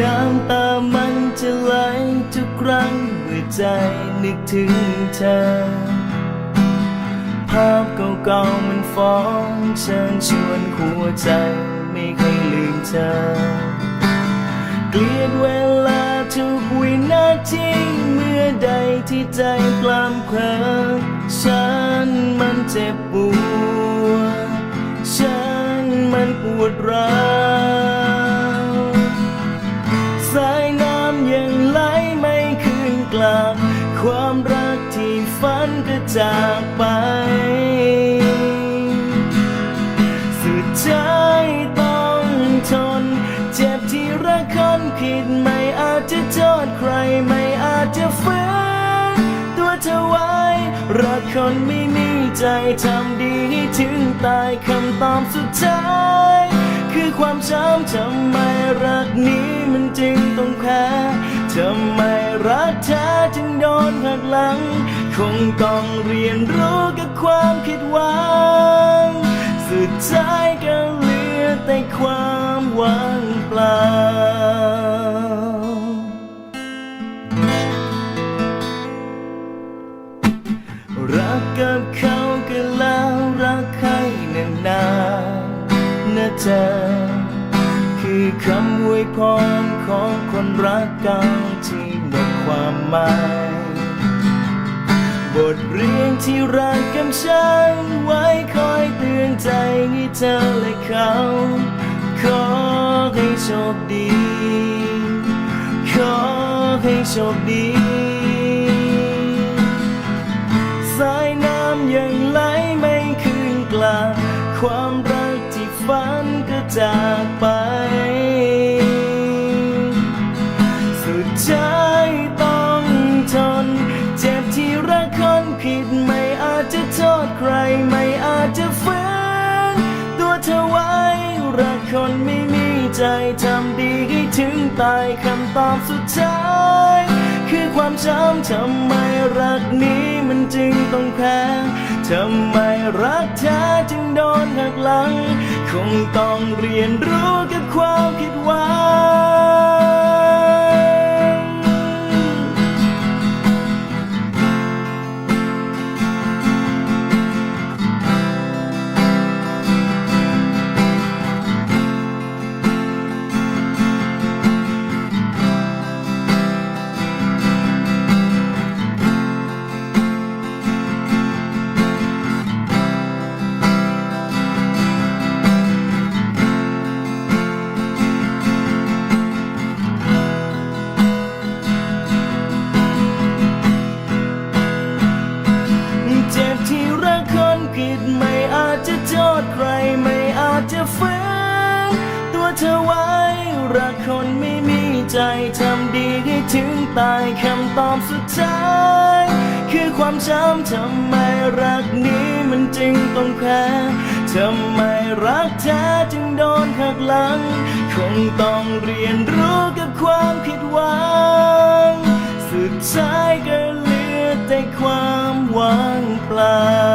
น้ำตามันจะไหลทุกครั้งเมื่อใจนึกถึงเธอ ภาพเก่าๆมันฟ้องเชิญชวนหัวใจไม่เคยลืมเธอ เกลียดเวลาทุกวินาทีเมื่อใดที่ใจกลำเพลินฉันมันเจ็บปวด ฉันมันปวดร้าว ยังไหลไม่คืนกลับ ความรักที่ฝันก็จากไป สุดท้ายต้องทน เจ็บที่รักคนผิดไม่อาจจะโทษใครไม่อาจจะฝืนตัวเธอไว้ รักคนไม่มีใจทำดีถึงตายคำตอบสุดท้าย คือความช้ำทำไมรักนี้มันจึงต้องแพ้ทำไมรักเธอจึงโดนหักหลัง คงต้องเรียนรู้กับความผิดหวัง สุดท้ายก็เหลือแต่ความว่างเปล่ารักกับเขา เธอ คือคำอวยพรของคนรักกันที่หมดความหมาย บทเรียนที่รักกับฉันไว้คอยเตือนใจให้เธอและเขา ขอให้โชคดี ขอให้โชคดี ฝันก็จากไป สุดท้ายต้องทน เจ็บที่รักคนผิดไม่อาจจะโทษใครไม่อาจจะฝืนตัวเธอไว้รักคนไม่มีใจทำดีให้ถึงตายคำตอบสุดท้าย คือความช้ำทำไมรักนี้มันจึงต้องแพ้ทำไมรักเธอจึงโดนหักหลัง คงต้องเรียนรู้กับความผิดหวัง เธอไว้ รักคนไม่มีใจทำดีให้ถึงตายคำตอบสุดท้าย คือความช้ำทำไมรักนี้มันจึงต้องแพ้ทำไมรักเธอจึงโดนหักหลัง คงต้องเรียนรู้กับความผิดหวัง สุดท้ายก็เหลือแต่ความหว่างเปล่า